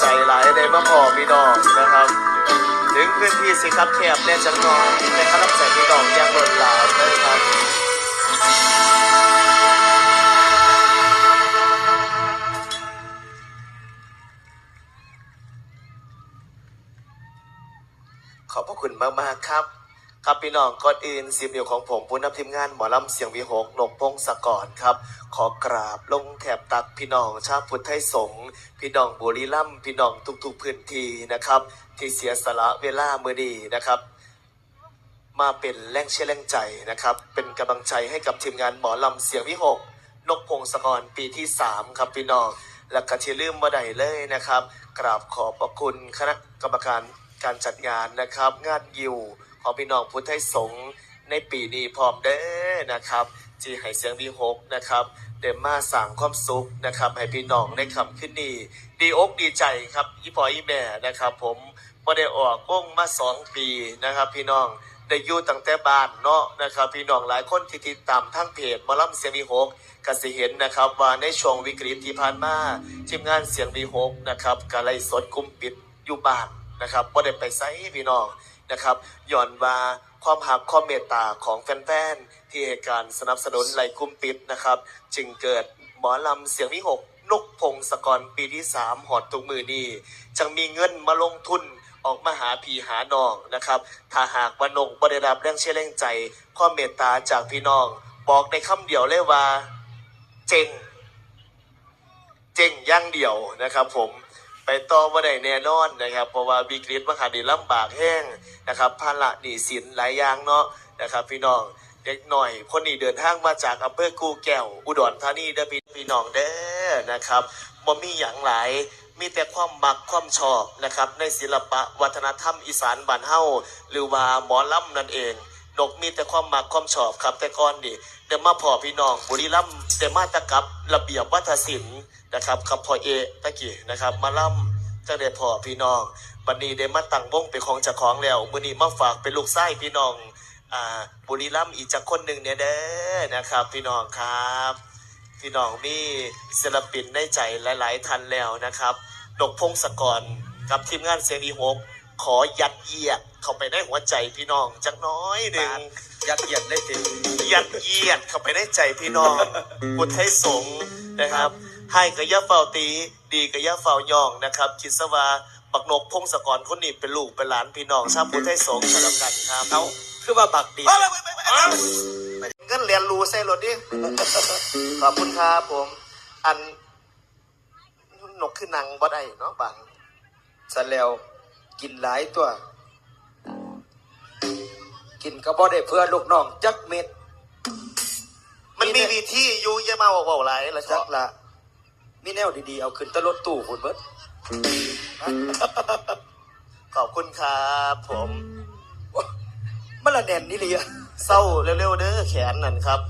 ใจหลายในมาพอพี่น้องนะครับ ถึงพื้นที่สิครับแคบแน่จังน้อยแต่คณะแสงพี่น้องยังล้นหลามนะครับขอบพระคุณมาก ๆ ครับ ครับพี่น้องก่อนอื่นสิบนิ้วของผมผู้นำทีมงานหมอลำเสียงวิหกนกพงศกรครับ ขอกราบลงแถบตักพี่น้องชาวพุทธไทยสงฆ์พี่น้องบุรีรัมย์พี่น้องทุกๆพื้นที่นะครับ ที่เสียสละเวลามือดีนะครับ มาเป็นแรงเชียร์แรงใจนะครับ เป็นกำลังใจให้กับทีมงานหมอลำเสียงวิหกนกพงศกรปีที่ 3 ครับพี่น้องและก็ที่ลืมมาได้เลยนะครับ กราบขอบพระคุณคณะกรรมการการจัดงานนะครับ งานยิว ของพี่น้องพุทธไทยสงฆ์ในปีนี้พร้อมเด้อนะครับจีให้เสียงวิหกนะครับเดมมาสั่งความสุขนะครับ ให้พี่น้องได้คำขึ้นนี่ดีอกดีใจครับอีพออีแม่นะครับ ผมพอได้ออกวงมาสองปีนะครับ พี่น้องได้อยู่ตั้งแต่บ้านเนาะนะครับ พี่น้องหลายคนที่ติดตามทั้งเพจมาล่ำเสียงวีหกก็สิเห็นนะครับว่าในช่วงวิกฤตที่ผ่านมาทีมงานเสียงวีหกนะครับก็ไล่สดกุมปิดอยู่บ้านนะครับว่าได้ไปไซพี่น้อง นะครับย้อนว่าความหักความเมตตาของแฟนๆที่ให้การสนับสนุนไล่กลุ่มปิดนะครับ จึงเกิดหมอลำเสียงวีหกนกพงศกรปีที่สามหอดตุกมือนี้จังมีเงินมาลงทุนออกมาหาพี่หาน้องนะครับ ถ้าหากว่านงบ่ได้รับแรงเชื่อแรงใจ ความเมตตาจากพี่น้อง บอกในคำเดียวเลยว่า เจ๋ง เจ๋งย่างเดียวนะครับผม ไปต่อว่าได้แน่นอนนะครับ เพราะว่าวิกฤตมหาดีลำบากแห้งนะครับภาระหนี้สินหลายอย่างเนาะนะครับ พี่น้องเด็กหน่อยคนนี้เดินทางมาจากอำเภอกูแก้ว อุดรธานีเด้อพี่พี่น้องเด้อนะครับบ่มีอย่างหลายมีแต่ความมักความชอบนะครับ ในศิลปะวัฒนธรรมอีสานบ้านเฮาหรือว่าหมอลำนั่นเองนกมีแต่ความมักความชอบครับแต่ก่อนนี่เดี๋ยวมาพอพี่น้องบุรีรัมย์แต่มาตะกับระเบียบวัฒนศิลป์ นะครับกับพ่อเอตะกี้นะครับ มาล่ำจังได้พอพี่น้องบัดนนี้ได้มาตั้งวงเป็นของเจ้าของแล้วมื้อนี้มาฝากเป็นลูกไส้พี่น้องอ่าบุรีรัมย์อีกจักคนหนึ่งเนี่ยเด้อนะครับ พี่น้องครับ พี่น้องมีศิลปินในใจหลาย ๆท่านแล้วนะครับดกพงศกรกับทีมงานเสียงดีหกขอยัดเยียดเข้าไปในหัวใจพี่น้องจักน้อยหนึ่ง ยัดเยียดได้ถึงยัดเยียดเข้าไปในใจพี่น้องพุทธให้สงฆ์นะครับ ให้กับยาเฝ้าตี ดีกับยาเฝ้ายองนะครับ คิดซะว่าบักนกพงศกรคนนี้เป็นลูกเป็นหลานพี่น้องชาวพุทธให้สงฆ์กันแล้วกันครับเอาคือว่าบักดีเงินเรียนรู้ใส่รถดิขอบคุณครับผม อันนกคือนังบ่ได้เนาะบังสแล้วกินหลายตัว กินก็บ่ได้เพื่อลูกน้องจักเม็ดมันมีวิธีอยู่อย่ามาบอกๆหลายละจักละ มีแนวดีๆ เอาขึ้นตะรถตู้คุณเบิร์ตขอบคุณครับผมมันละแน่นนี่เลยอะเศร้าเร็วๆเด้อแขนนั่นครับ